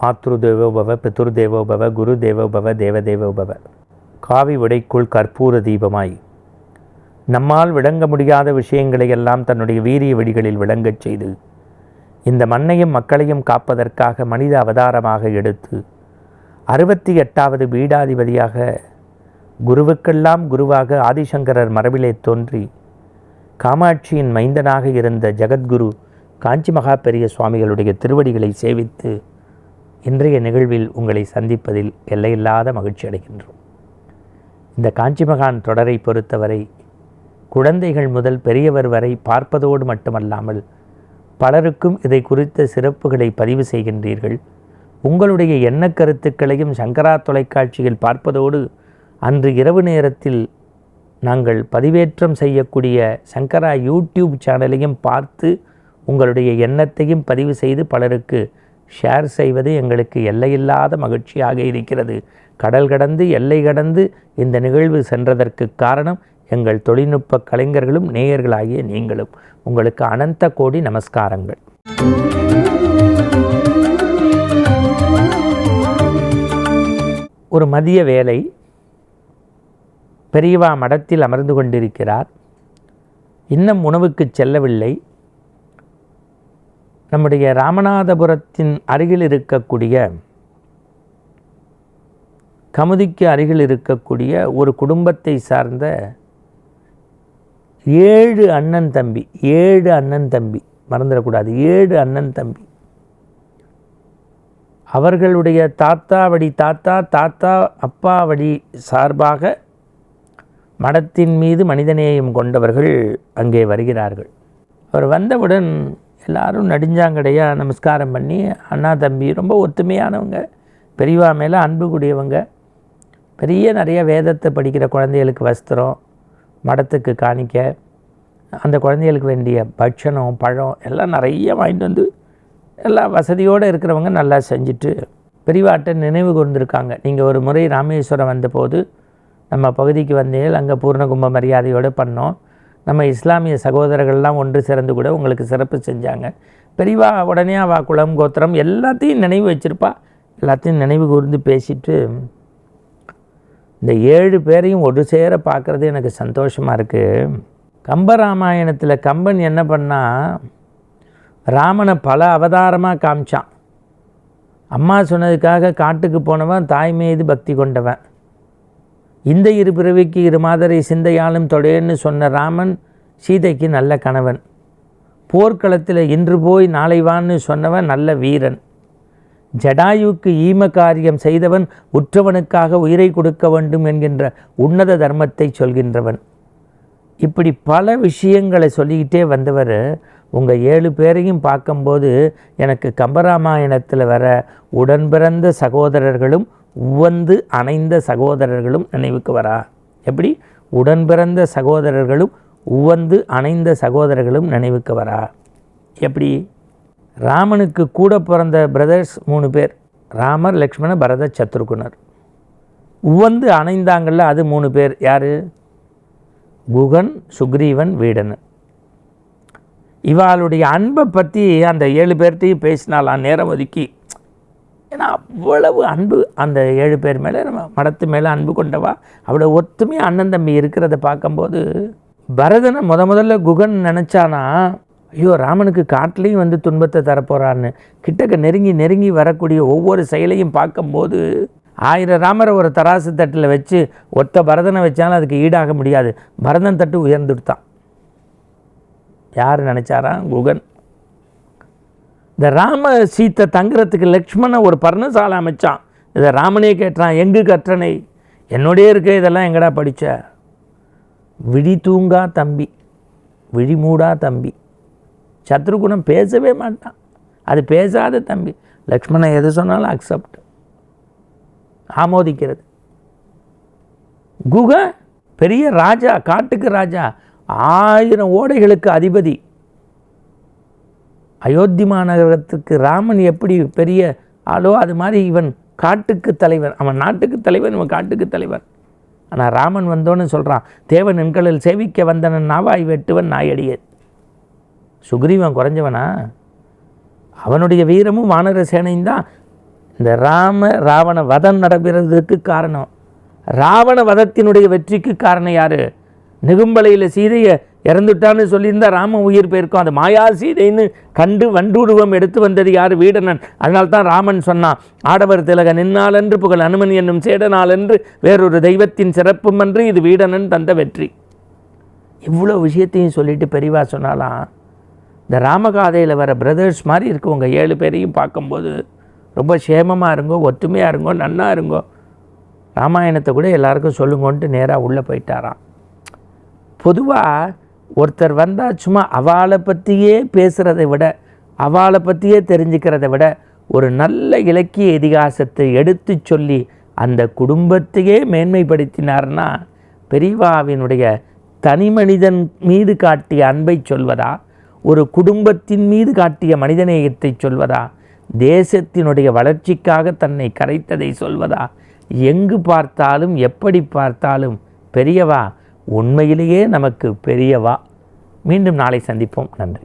மாத்ரு தேவோபவ பித்ரு தேவோபவ குரு தேவோபவ தேவதேவோபவ. காவி உடைக்குள் கற்பூர தீபமாய். நம்மால் விளங்க முடியாத விஷயங்களை எல்லாம் தன்னுடைய வீரிய வெடிகளில் விளங்கச் செய்து இந்த மண்ணையும் மக்களையும் காப்பதற்காக மனித அவதாரமாக எடுத்து அறுபத்தி எட்டாவது பீடாதிபதியாக குருவுக்கெல்லாம் குருவாக ஆதிசங்கரர் மரபிலே தோன்றி காமாட்சியின் மைந்தனாக இருந்த ஜெகத்குரு காஞ்சி மகா பெரிய சுவாமிகளுடைய திருவடிகளை சேவித்து இன்றைய நிகழ்வில் உங்களை சந்திப்பதில் எல்லையில்லாத மகிழ்ச்சி அடைகின்றோம். இந்த காஞ்சிமகான் தொடரை பொறுத்தவரை குழந்தைகள் முதல் பெரியவர் வரை பார்ப்பதோடு மட்டுமல்லாமல் பலருக்கும் இதை குறித்த சிறப்புகளை பதிவு செய்கின்றீர்கள். உங்களுடைய எண்ண கருத்துக்களையும் சங்கரா தொலைக்காட்சியில் பார்ப்பதோடு அன்று இரவு நேரத்தில் நாங்கள் பதிவேற்றம் செய்யக்கூடிய சங்கரா யூடியூப் சேனலையும் பார்த்து உங்களுடைய எண்ணத்தையும் பதிவு செய்து பலருக்கு ஷேர் செய்வது எங்களுக்கு எல்லையில்லாத மகிழ்ச்சியாக இருக்கிறது. கடல் கடந்து எல்லை கடந்து இந்த நிகழ்வு சென்றதற்கு காரணம் எங்கள் தொழில்நுட்ப கலைஞர்களும் நேயர்களாகிய நீங்களும். உங்களுக்கு அனந்த கோடி நமஸ்காரங்கள். ஒரு மதிய வேலை பெரியவா மடத்தில் அமர்ந்து கொண்டிருக்கிறார். இன்னும் உணவுக்கு செல்லவில்லை. நம்முடைய ராமநாதபுரத்தின் அருகில் இருக்கக்கூடிய கமுதிக்கு அருகில் இருக்கக்கூடிய ஒரு குடும்பத்தை சார்ந்த ஏழு அண்ணன் தம்பி ஏழு அண்ணன் தம்பி மறந்துடக்கூடாது ஏழு அண்ணன் தம்பி. அவர்களுடைய தாத்தா வழி தாத்தா தாத்தா அப்பா வழி சார்பாக மடத்தின் மீது மனிதநேயம் கொண்டவர்கள் அங்கே வருகிறார்கள். அவர் வந்தவுடன் எல்லாரும் நடிஞ்சாங்கடையாக நமஸ்காரம் பண்ணி அண்ணா தம்பி ரொம்ப ஒத்துமையானவங்க பெரியவா மேலே அன்பு கூடியவங்க பெரிய நிறைய வேதத்தை படிக்கிற குழந்தைகளுக்கு வஸ்திரம் மடத்துக்கு காணிக்க அந்த குழந்தைகளுக்கு வேண்டிய பட்சணம் பழம் எல்லாம் நிறைய வாங்கிட்டு வந்து எல்லா வசதியோடு இருக்கிறவங்க நல்லா செஞ்சுட்டு பெரியவாட்ட நினைவு கூர்ந்திருக்காங்க. நீங்கள் ஒரு முறை ராமேஸ்வரம் வந்தபோது நம்ம பகுதிக்கு வந்தீர்கள் அங்கே பூர்ணகும்ப மரியாதையோடு பண்ணோம். நம்ம இஸ்லாமிய சகோதரர்கள்லாம் ஒன்று சேர்ந்து கூட உங்களுக்கு சிறப்பு செஞ்சாங்க. பெரியவா உடனே அவா குளம் கோத்திரம் எல்லாத்தையும் நினைவு வச்சுருப்பா. எல்லாத்தையும் நினைவு கூர்ந்து பேசிட்டு இந்த ஏழு பேரையும் ஒரு சேர பார்க்குறது எனக்கு சந்தோஷமாக இருக்குது கம்பராமாயணத்தில் கம்பன் என்ன பண்ணால் ராமனை பல அவதாரமாக காமிச்சான். அம்மா சொன்னதுக்காக காட்டுக்கு போனவன் தாய் மீது பக்தி கொண்டவன். இந்த இரு பிறவிக்கு இரு மாதரை சிந்தையாலும் தொடேன்னு சொன்ன ராமன் சீதைக்கு நல்ல கணவன். போர்க்களத்தில் இன்று போய் நாளை வான்னு சொன்னவன் நல்ல வீரன். ஜடாயுக்கு ஈம காரியம் செய்தவன் உற்றவனுக்காக உயிரை கொடுக்க வேண்டும் என்கின்ற உன்னத தர்மத்தை சொல்கின்றவன். இப்படி பல விஷயங்களை சொல்லிக்கிட்டே வந்தவர் உங்கள் ஏழு பேரையும் பார்க்கும்போது எனக்கு கம்பராமாயணத்தில் வர உடன் பிறந்த சகோதரர்களும் உவந்து அணைந்த சகோதரர்களும் நினைவுக்கு வரா? எப்படி? உடன் பிறந்த சகோதரர்களும் உவந்து அணைந்த சகோதரர்களும் நினைவுக்கு வரா? எப்படி? ராமனுக்கு கூட பிறந்த பிரதர்ஸ் மூணு பேர் ராமர் லக்ஷ்மண பரத சத்ருகுணர். உவந்து அணைந்தாங்கள்ல அது மூணு பேர் யார்? குகன் சுக்ரீவன் வீடன் இவாளுடைய அன்பை பற்றி அந்த ஏழு பேர்த்தையும் பேசினாலாம் நேரம் ஒதுக்கி ஏன்னா அவ்வளவு அன்பு அந்த ஏழு பேர் மேலே நம்ம மடத்து மேலே அன்பு கொண்டவா? அவ்வளோ ஒத்துமையாக அண்ணன் தம்பி இருக்கிறத பார்க்கும்போது பரதனை முத முதல்ல குகன் நினச்சானா ஐயோ ராமனுக்கு காட்டிலையும் வந்து துன்பத்தை தரப்போகிறான்னு கிட்டக்க நெருங்கி நெருங்கி வரக்கூடிய ஒவ்வொரு செயலையும் பார்க்கும்போது ஆயிரம் ராமரை ஒரு தராசு தட்டில் வச்சு ஒத்த பரதனை வச்சாலும் அதுக்கு ஈடாக முடியாது. பரதன் தட்டு உயர்ந்துட்டான் யார் நினச்சாராம் குகன். இந்த ராம சீத்தை தங்குறதுக்கு லக்ஷ்மணன் ஒரு பர்ணசாலை அமைச்சான். இதை ராமனே கேட்டான் எங்கு கற்றனை? என்னுடைய இருக்க இதெல்லாம் எங்கடா படித்த விழி தூங்கா தம்பி விழி மூடா தம்பி. சத்ருகுணம் பேசவே மாட்டான். அது பேசாத தம்பி. லக்ஷ்மணன் எது சொன்னாலும் அக்செப்ட் ஆமோதிக்கிறது. குக பெரிய ராஜா காட்டுக்கு ராஜா ஆயிரம் ஓடைகளுக்கு அதிபதி. அயோத்தி மாநகரத்துக்கு ராமன் எப்படி பெரிய ஆளோ அது மாதிரி இவன் காட்டுக்கு தலைவன். அவன் நாட்டுக்கு தலைவன் இவன் காட்டுக்கு தலைவன். ஆனால் ராமன் வந்தோன்னு சொல்கிறான் தேவன் எண்களில் சேவிக்க வந்தனன் நாவாய் வெட்டுவன் நாயடியே சுக்ரீவன் குறைஞ்சவனா? அவனுடைய வீரமும் வானர சேனையும் தான். இந்த ராம ராவண வதம் நடக்கிறதுக்கு காரணம். ராவண வதத்தினுடைய வெற்றிக்கு காரணம் யார்? நெகும்பலையில் சீதையை இறந்துட்டான்னு சொல்லியிருந்தா ராம உயிர் போயிருக்கும். அது மாயா சீதைன்னு கண்டு வண்டுருவம் எடுத்து வந்தது யார்? வீடனன். அதனால தான் ராமன் சொன்னான் ஆடவர் திலக நின்னாலென்று புகழ் அனுமன் என்னும் சேடனாலென்று வேறொரு தெய்வத்தின் சிறப்பும் அன்று இது வீடனன் தந்த வெற்றி. இவ்வளோ விஷயத்தையும் சொல்லிட்டு பெரியவா சொன்னாலாம் இந்த ராமகாதையில் வர பிரதர்ஸ் மாதிரி இருக்கவங்க ஏழு பேரையும் பார்க்கும்போது. ரொம்ப சேமமாக இருங்கோ ஒத்துமையாக இருங்கோ நன்னா இருங்கோ. ராமாயணத்தை கூட எல்லாருக்கும் சொல்லுங்கன்ட்டு நேராக உள்ளே போயிட்டாராம். பொதுவாக ஒருத்தர் வந்தால் சும்மா அவளை பற்றியே பேசுகிறதை விட அவளை பற்றியே தெரிஞ்சுக்கிறத விட ஒரு நல்ல இலக்கிய இதிகாசத்தை எடுத்து சொல்லி அந்த குடும்பத்தையே மேன்மைப்படுத்தினார்னா பெரியவாவினுடைய தனி மனிதன் மீது காட்டிய அன்பை சொல்வதா? ஒரு குடும்பத்தின் மீது காட்டிய மனிதநேயத்தை சொல்வதா? தேசத்தினுடைய வளர்ச்சிக்காக தன்னை கரைத்ததை சொல்வதா? எங்கு பார்த்தாலும் எப்படி பார்த்தாலும் பெரியவா உண்மையிலேயே நமக்கு பெரியவா. மீண்டும் நாளை சந்திப்போம். நன்றி.